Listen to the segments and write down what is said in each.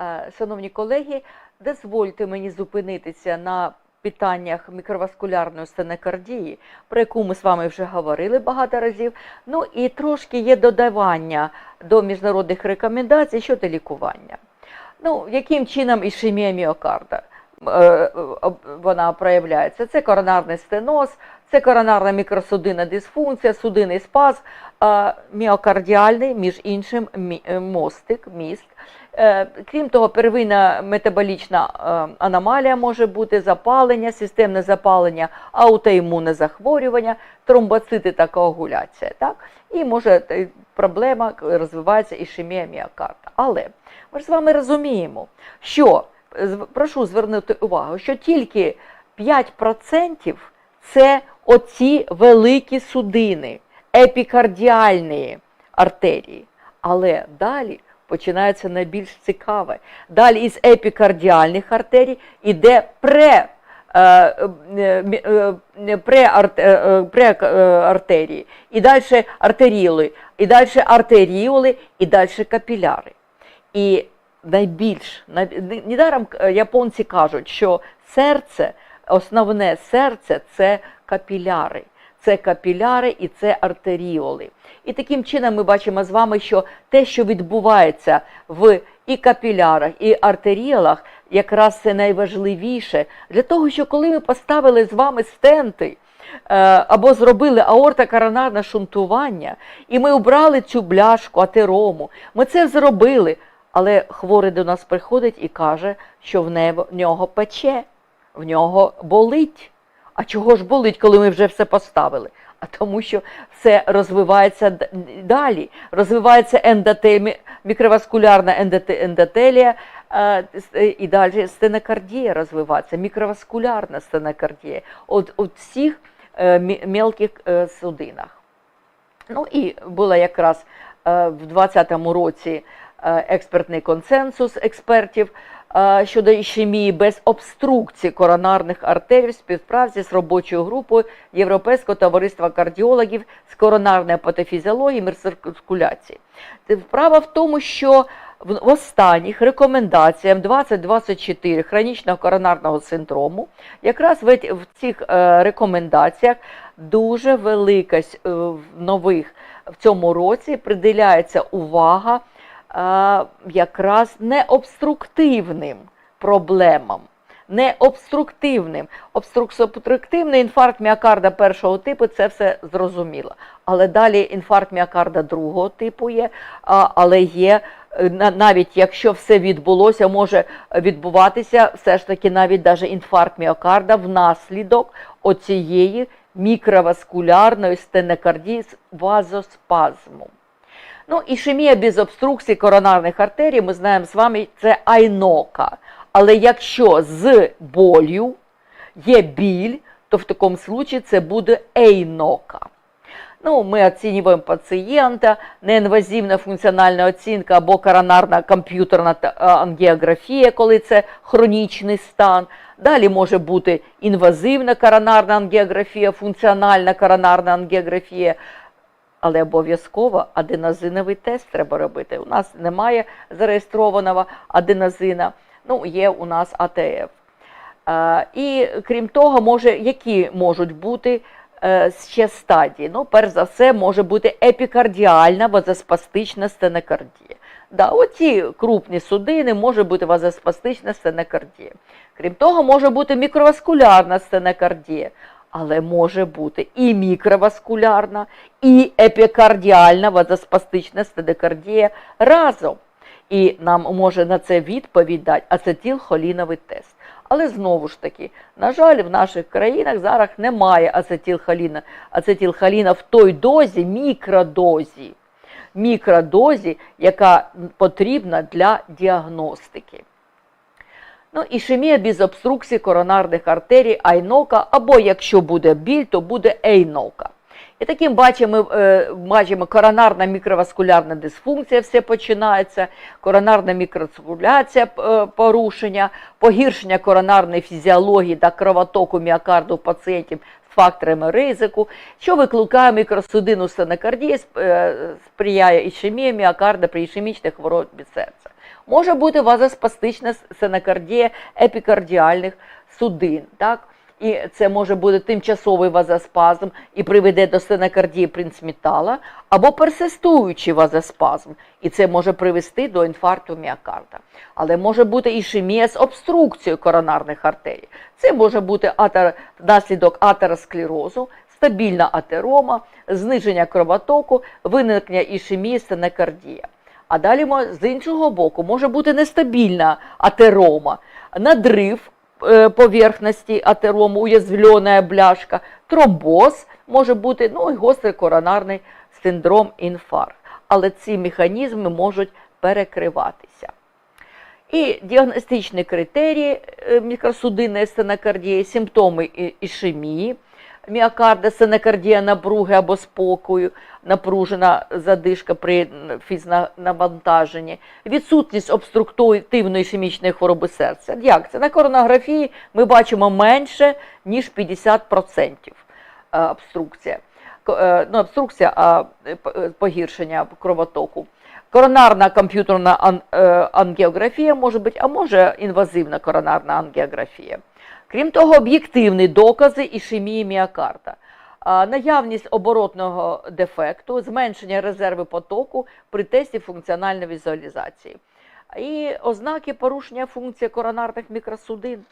Е, Шановні колеги, дозвольте мені зупинитися на питаннях мікроваскулярної стенокардії, про яку ми з вами вже говорили багато разів. Ну і трошки є додавання до міжнародних рекомендацій щодо лікування. Ну, яким чином ішемія міокарда е, вона проявляється? Це коронарний стеноз, це коронарна мікросудинна дисфункція, судинний спазм, е, міокардіальний, між іншим, е, мостик, міст. Е, Крім того, первинна метаболічна е, аномалія може бути запалення, системне запалення, аутоімунне захворювання, тромбоцити та коагуляція. Так? І може проблема розвивається ішемія міокарда. Але ми ж з вами розуміємо, що прошу звернути увагу, що тільки 5% це оці великі судини, епікардіальні артерії. Але далі починається найбільш цікаве. Далі із епікардіальних артерій іде пре. е, е, е, преарт- преартерії, і далі артеріоли, і далі артеріоли, і далі капіляри. І найбільш най- недаром японці кажуть, що серце, основне серце це капіляри. Це капіляри і це артеріоли. І таким чином ми бачимо з вами, що те, що відбувається в і капілярах, і артеріолах, якраз це найважливіше для того, що коли ми поставили з вами стенти, е, або зробили аортокоронарне шунтування, і ми обрали цю бляшку, атерому, ми це зробили. Але хворий до нас приходить і каже, що в нього пече, в нього болить. А чого ж болить, коли ми вже все поставили? А тому, що все розвивається далі. Розвивається ендотель, мікроваскулярна ендотелія, е, е, і далі стенокардія розвивається, мікроваскулярна стенокардія. От у всіх е, мелких судинах. Ну і була якраз в 2020 році експертний консенсус експертів щодо ішемії без обструкції коронарних артерій в співпраці з робочою групою Європейського товариства кардіологів з коронарної патофізіології і циркуляції. Справа в тому, що в останніх рекомендаціях 2024 хронічного коронарного синдрому, якраз в, цих е, рекомендаціях дуже велика е, нових в цьому році приділяється увага якраз необструктивним проблемам. Необструктивним. Обструктивний інфаркт міокарда першого типу це все зрозуміло. Але далі інфаркт міокарда другого типу є, але є е, навіть якщо все відбулося, може відбуватися все ж таки навіть даже інфаркт міокарда внаслідок оцієї мікроваскулярної стенокардії з вазоспазмом. Ну, ішемія без обструкції коронарних артерій, ми знаємо з вами, це айнока. Але якщо з болю є біль, то в такому случаї це буде ейнока. Ну, ми оцінюємо пацієнта, неінвазивна функціональна оцінка або коронарна комп'ютерна ангіографія, коли це хронічний стан. Далі може бути інвазивна коронарна ангіографія, функціональна коронарна ангіографія, але обов'язково аденозиновий тест треба робити. У нас немає зареєстрованого аденозина, ну, є у нас АТФ. Е, І крім того, може, які можуть бути е, ще стадії? Ну, перш за все, може бути епікардіальна вазоспастична стенокардія. Да, оці крупні судини може бути вазоспастична стенокардія. Крім того, може бути мікроваскулярна стенокардія, але може бути і мікроваскулярна, і епікардіальна вазоспастична стенокардія разом. І нам може на це відповідь дати ацетилхоліновий тест. Але знову ж таки, на жаль, в наших країнах зараз немає ацетилхоліна, ацетилхоліна в той дозі, мікродозі, мікродозі, яка потрібна для діагностики. Ну, ішемія без обструкції коронарних артерій, айнока, або якщо буде біль, то буде ейнока. І таким бачимо, е, бачимо коронарна мікроваскулярна дисфункція, все починається, коронарна мікроциркуляція е, порушення, погіршення коронарної фізіології та кровотоку міокарду пацієнтів з факторами ризику, що викликає мікросудинну стенокардію, е, сприяє ішемії міокарда при ішемічній хворобі серця. Може бути вазоспастична синокардія епікардіальних судин. Так? І це може бути тимчасовий вазоспазм і приведе до стенокардії принцметала, або персистуючий вазоспазм, і це може привести до інфаркту міокарда. Але може бути ішемія з обструкцією коронарних артерій. Це може бути атер... внаслідок атеросклерозу, стабільна атерома, зниження кровотоку, виникнення ішемії стенокардія. А далі з іншого боку може бути нестабільна атерома, надрив е, поверхності атерому, уязвлена бляшка, тромбоз може бути, ну і гострий коронарний синдром інфаркт. Але ці механізми можуть перекриватися. І діагностичні критерії е, мікросудинної стенокардії, симптоми ішемії, міокарда, стенокардія напруги або спокою, напружена задишка при фізнавантаженні, відсутність обструктивної ішемічної хвороби серця. Як це? На коронографії ми бачимо менше, ніж 50% е, обструкція. Е, Ну, обструкція, а е, погіршення кровотоку. Коронарна комп'ютерна ангіографія може бути, а може інвазивна коронарна ангіографія. Крім того, об'єктивні докази ішемії міокарда. Наявність оборотного дефекту, зменшення резерви потоку при тесті функціональної візуалізації. І ознаки порушення функції коронарних мікросудин.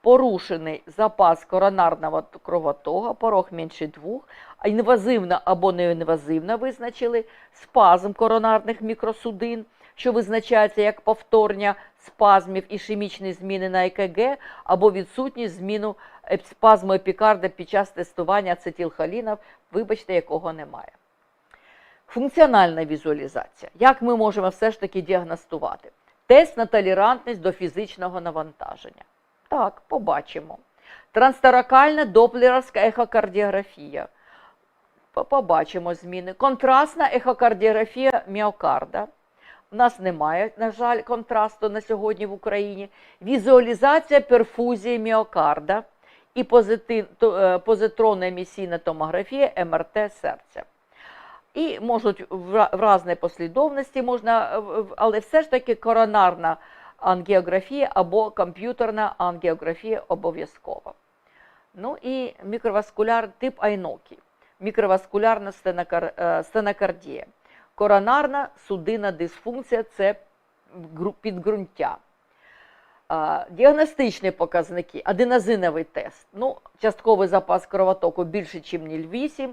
Порушений запас коронарного кровотока, порог менше двох, інвазивна або неінвазивна визначили спазм коронарних мікросудин, що визначається як повторення спазмів ішемічної зміни на ЕКГ або відсутність зміну спазму епікарда під час тестування ацетилхоліна, вибачте, якого немає. Функціональна візуалізація. Як ми можемо все ж таки діагностувати? Тест на толерантність до фізичного навантаження. Так, побачимо. Трансторакальна доплерівська ехокардіографія. Побачимо зміни. Контрастна ехокардіографія міокарда. У нас немає, на жаль, контрасту на сьогодні в Україні. Візуалізація перфузії міокарда і е, позитронна емісійна томографія МРТ серця. І можуть в ра- разній послідовності, можна, е, але все ж таки коронарна ангіографія або комп'ютерна ангіографія обов'язкова. Ну і мікроваскуляр тип Айнокі, мікроваскулярна е, стенокардія. Коронарна судинна дисфункція це підґрунтя. Діагностичні показники, аденозиновий тест. Ну, частковий запас кровотоку більше, ніж 0,8,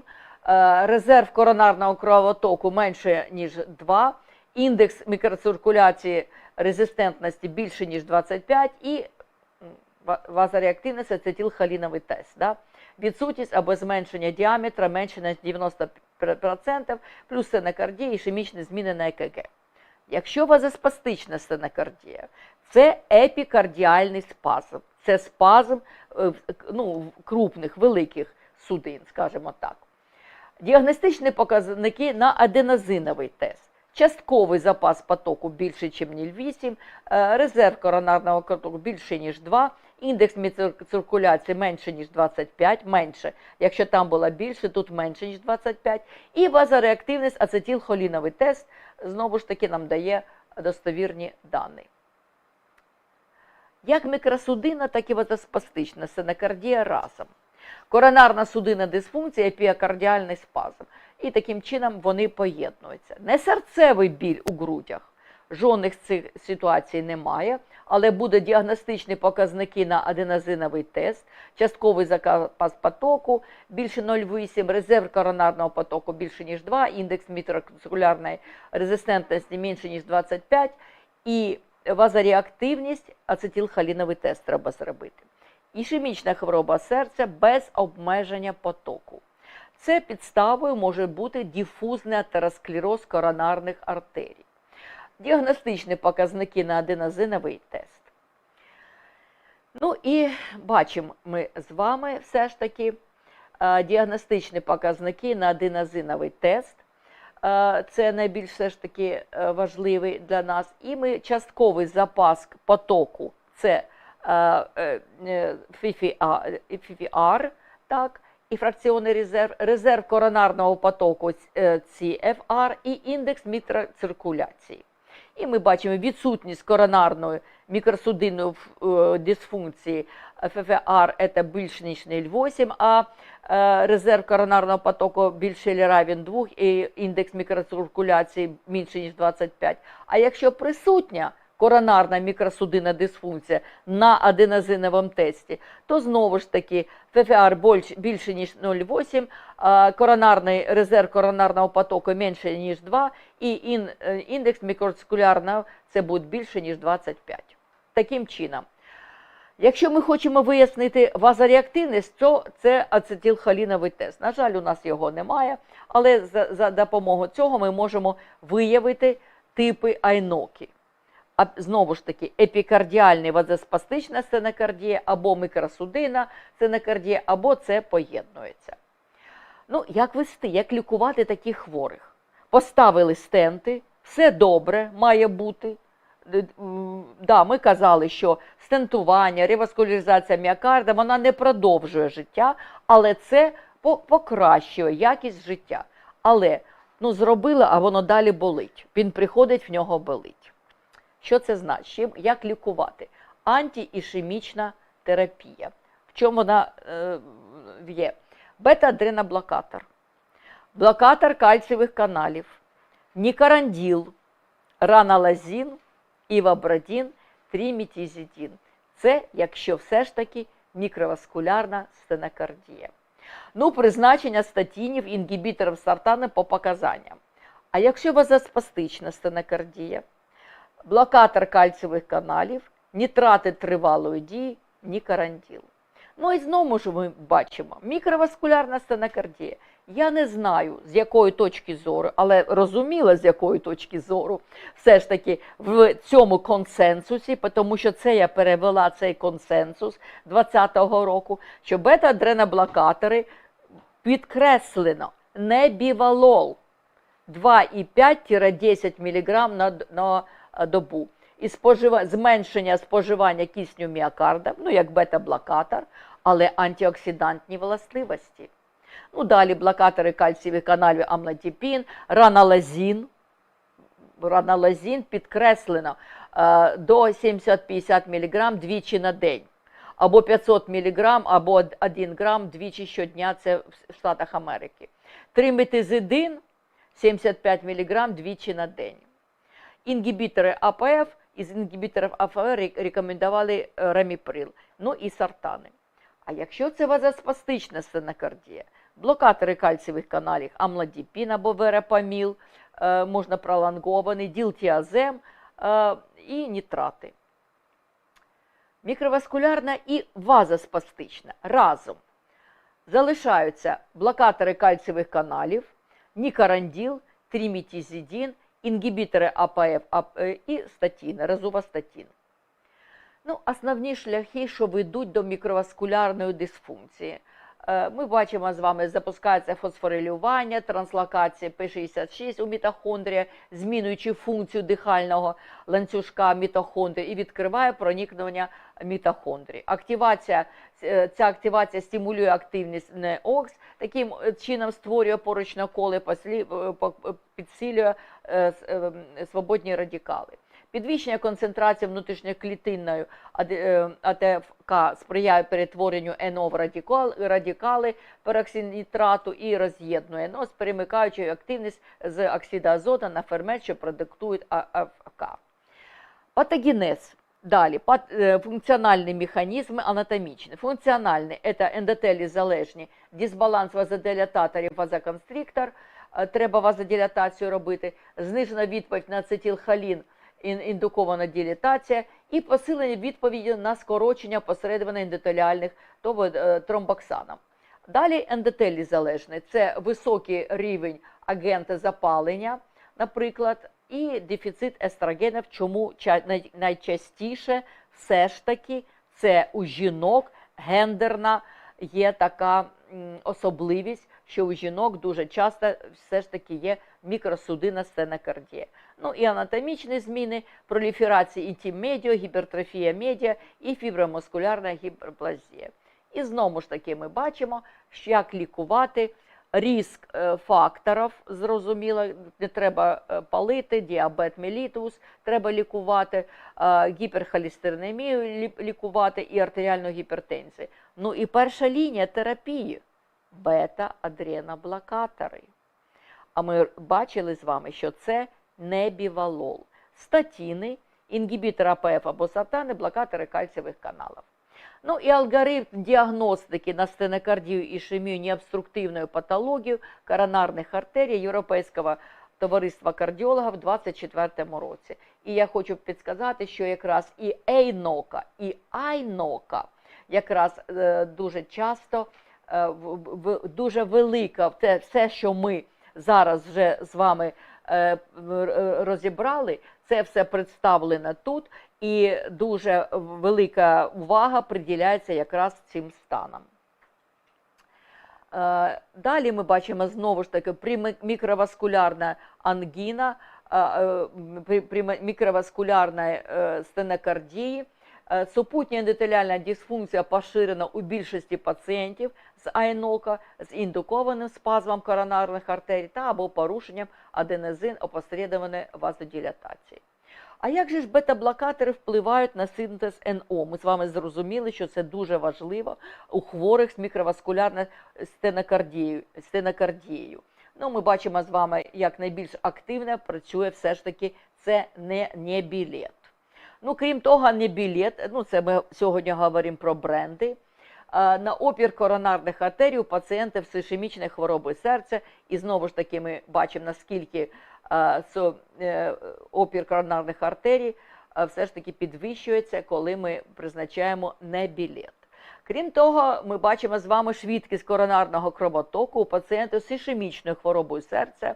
е, резерв коронарного кровотоку менше, ніж 2, індекс мікроциркуляції резистентності більше, ніж 25 і м, ва- вазореактивність ацетилхоліновий тест. Да? Відсутність або зменшення діаметра менше на 90%, плюс стенокардія і ішемічні зміни на ЕКГ. Якщо вазоспастична стенокардія, це епікардіальний спазм. Це спазм е, ну, крупних, великих судин, скажімо так. Діагностичні показники на аденозиновий тест. Частковий запас потоку більше, ніж 0,8, е, резерв коронарного потоку більше, ніж 2, індекс циркуляції менше, ніж 25, менше. Якщо там було більше, тут менше, ніж 25. І вазореактивність, ацетилхоліновий тест, знову ж таки, нам дає достовірні дані. Як мікросудина, так і вазоспастична синокардія разом. Коронарна судинна дисфункція, епіокардіальний спазм. І таким чином вони поєднуються. Не серцевий біль у грудях. Жодних цих ситуацій немає, але буде діагностичні показники на аденозиновий тест, частковий запас потоку більше 0,8, резерв коронарного потоку більше, ніж 2, індекс мітрокулярної резистентності менше, ніж 25, і вазореактивність, ацетилхоліновий тест треба зробити. Ішемічна хвороба серця без обмеження потоку. Це підставою може бути дифузний атеросклероз коронарних артерій. Діагностичні показники на аденозиновий тест. Ну і бачимо ми з вами все ж таки е, діагностичні показники на аденозиновий тест. Е, Це найбільш все ж таки е, важливий для нас. І ми частковий запас потоку це FIFI-R, так, і фракціонний резерв, резерв коронарного потоку CFR і індекс мікроциркуляції. І ми бачимо відсутність коронарної мікросудинної е, дисфункції ФФР це більше ніж 0,8, а е, резерв коронарного потоку більше чи равен 2 і індекс мікроциркуляції менше ніж 25. А якщо присутня коронарна мікросудинна дисфункція на аденозиновому тесті, то знову ж таки ФФР більш- більше ніж 0,8, коронарний резерв коронарного потоку менше ніж 2, і е, індекс мікроциркулярного це буде більше ніж 25. Таким чином, якщо ми хочемо вияснити вазореактивність, то це ацетилхоліновий тест. На жаль, у нас його немає, але за, за допомогою цього ми можемо виявити типи айноки. Знову ж таки, епікардіальний вазоспастична стенокардія або мікросудинна стенокардія, або це поєднується. Ну, як вести, як лікувати таких хворих? Поставили стенти, все добре має бути. Да, ми казали, що стентування, реваскуляризація міокарда, вона не продовжує життя, але це покращує якість життя. Але ну, зробили, а воно далі болить. Він приходить, в нього болить. Що це значить? Як лікувати? Антиішемічна терапія. В чому вона е, є? Бета-адреноблокатор, блокатор кальцієвих каналів, нікаранділ, ранолазін, івабрадін, трімітізідін. Це якщо все ж таки мікроваскулярна стенокардія. Ну, призначення статінів, інгібіторів сартану по показанням. А якщо вазоспастична стенокардія, блокатор кальцієвих каналів, нітрати тривалої дії, нікаранділ. Ну і знову ж ми бачимо мікроваскулярна стенокардія. Я не знаю, з якої точки зору, але розуміла, з якої точки зору, все ж таки в цьому консенсусі, тому що це я перевела цей консенсус 2020 року, що бета-адреноблокатори підкреслено не бівалол 2,5-10 мг на, на добу. І спожива... зменшення споживання кисню міокарда, ну як бета-блокатор, але антиоксидантні властивості. Ну, далі блокатори кальцієвих каналів амлодипін, ранолазін. Ранолазін підкреслено е, до 750 мг двічі на день. Або 500 мг, або 1 грам двічі щодня, це в Штатах Америки. Триметизидин 75 мг двічі на день. Інгібітори АПФ із інгібіторів АФФ ре- рекомендували е, раміприл, ну і сартани. А якщо це вазоспастична стенокардія, блокатори кальцієвих каналів амлодіпін або верапаміл, е, можна пролонгований, ділтіазем е, і нітрати. Мікроваскулярна і вазоспастична разом залишаються блокатори кальцієвих каналів, нікаранділ, тримітізідін, інгібітори АПФ ап- і статіни, розувастатін. Ну, основні шляхи, що ведуть до мікроваскулярної дисфункції. Е, Ми бачимо з вами, запускається фосфорилювання, транслокація П66 у мітохондрія, змінюючи функцію дихального ланцюжка мітохондрії і відкриває проникнення мітохондрій. Активація, е, ця активація стимулює активність НЕОКС, таким чином створює порочне коле, е, підсилює свободні радикали. Підвищення концентрації внутрішньоклітинної е, АТФК сприяє перетворенню НО в радикал, радикали пероксинітрату і роз'єднує НО перемикаючою активність з оксида азота на фермент, що продуктують АФК. Патогенез. Далі, е, функціональні механізми анатомічні. Функціональні – це ендотелі залежні, дисбаланс вазодилататорів, вазоконстриктор, е, треба вазодилатацію робити, знижена відповідь на ацетилхолін, ін- індукована дилатація і посилення відповіді на скорочення посередине ендотеліальних е, тромбоксаном. Далі ендотелі залежні – це високий рівень агента запалення, наприклад, і дефіцит естрогенів, чому найчастіше все ж таки це у жінок гендерна є така особливість, що у жінок дуже часто все ж таки є мікросудинна стенокардія. Ну і анатомічні зміни, проліферація інтімедіо, гіпертрофія медіа і фібромускулярна гіперплазія. І знову ж таки ми бачимо, що як лікувати риск е, факторів, зрозуміло, не треба е, палити, діабет мелітус треба лікувати, е, гіперхолестеринемію лікувати і артеріальну гіпертензію. Ну і перша лінія терапії бета-адреноблокатори. А ми бачили з вами, що це не бівалол. Статіни, інгібітор АПФ або сатани, блокатори кальцієвих каналів. Ну і алгоритм діагностики на стенокардію, ішемію, необструктивну патологію коронарних артерій Європейського товариства кардіологів в 2024 році. І я хочу підсказати, що якраз і ейнока, і айнока якраз е, дуже часто дуже велика те все, що ми зараз вже з вами е, е, розібрали, це все представлено тут, і дуже велика увага приділяється якраз цим станам. Е, Далі ми бачимо знову ж таки мікроваскулярна ангіна, е, е, е, стенокардії. Е, Супутня ендотеліальна дисфункція поширена у більшості пацієнтів з айнока з індукованим спазмом коронарних артерій та або порушенням аденезин опосередованої вазодилатації. А як же ж бета-блокатори впливають на синтез НО? Ми з вами зрозуміли, що це дуже важливо у хворих з мікроваскулярною стенокардією. стенокардією. Ну, ми бачимо з вами, як найбільш активно працює все ж таки це не, не білет. Ну, крім того, не білет, ну це ми сьогодні говоримо про бренди. На опір коронарних артерій у пацієнтів з ішемічною хворобою серця. І знову ж таки ми бачимо, наскільки е, опір коронарних артерій все ж таки підвищується, коли ми призначаємо не білет. Крім того, ми бачимо з вами швидкість коронарного кровотоку у пацієнтів з ішемічною хворобою серця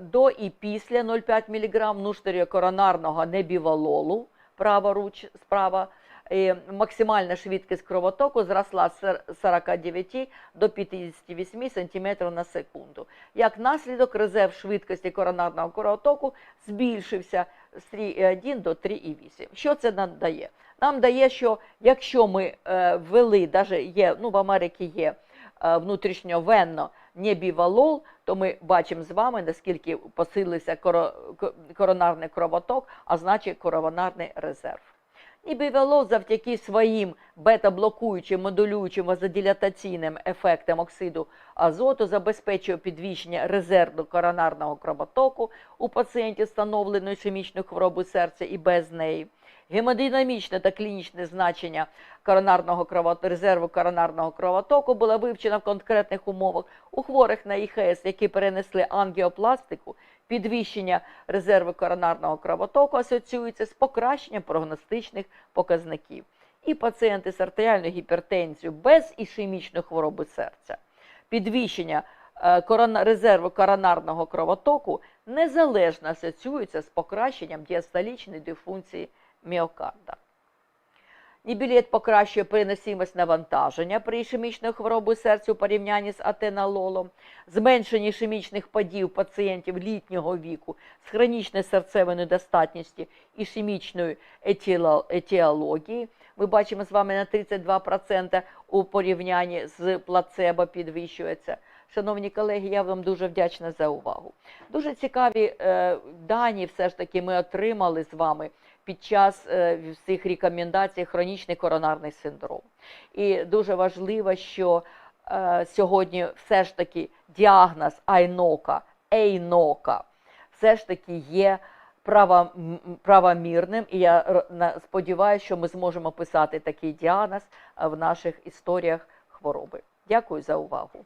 до і після 0,5 мг внутрікоронарного небівалолу, праворуч, справа. І максимальна швидкість кровотоку зросла з 49 до 58 см на секунду. Як наслідок, резерв швидкості коронарного кровотоку збільшився з 3,1 до 3,8. Що це нам дає? Нам дає, що якщо ми е, ввели, навіть є, ну в Америці є е, внутрішньовенно небівалол, то ми бачимо з вами, наскільки посилився коро- коронарний кровоток, а значить коронарний резерв. Нібівелол завдяки своїм бета-блокуючим, модулюючим вазодилатаційним ефектам оксиду азоту забезпечує підвищення резерву коронарного кровотоку у пацієнтів, встановленої ішемічною хворобою серця і без неї. Гемодинамічне та клінічне значення коронарного кровот... резерву коронарного кровотоку було вивчено в конкретних умовах у хворих на ІХС, які перенесли ангіопластику, підвищення резерву коронарного кровотоку асоціюється з покращенням прогностичних показників. І пацієнти з артеріальною гіпертензією без ішемічної хвороби серця, підвищення е, резерву коронарного кровотоку незалежно асоціюється з покращенням діастолічної дифункції міокарда. Нібілет покращує переносимость навантаження при ішемічної хворобі серця у порівнянні з атенололом, зменшення ішемічних подій у пацієнтів літнього віку з хронічною серцевою недостатністю ішемічної етіології. Ми бачимо з вами на 32% у порівнянні з плацебо підвищується. Шановні колеги, я вам дуже вдячна за увагу. Дуже цікаві е, дані все ж таки ми отримали з вами під час е, всіх рекомендацій хронічний коронарний синдром. І дуже важливо, що е, сьогодні все ж таки діагноз айнока, ейнока все ж таки є правомірним. І я сподіваюся, що ми зможемо писати такий діагноз е, в наших історіях хвороби. Дякую за увагу.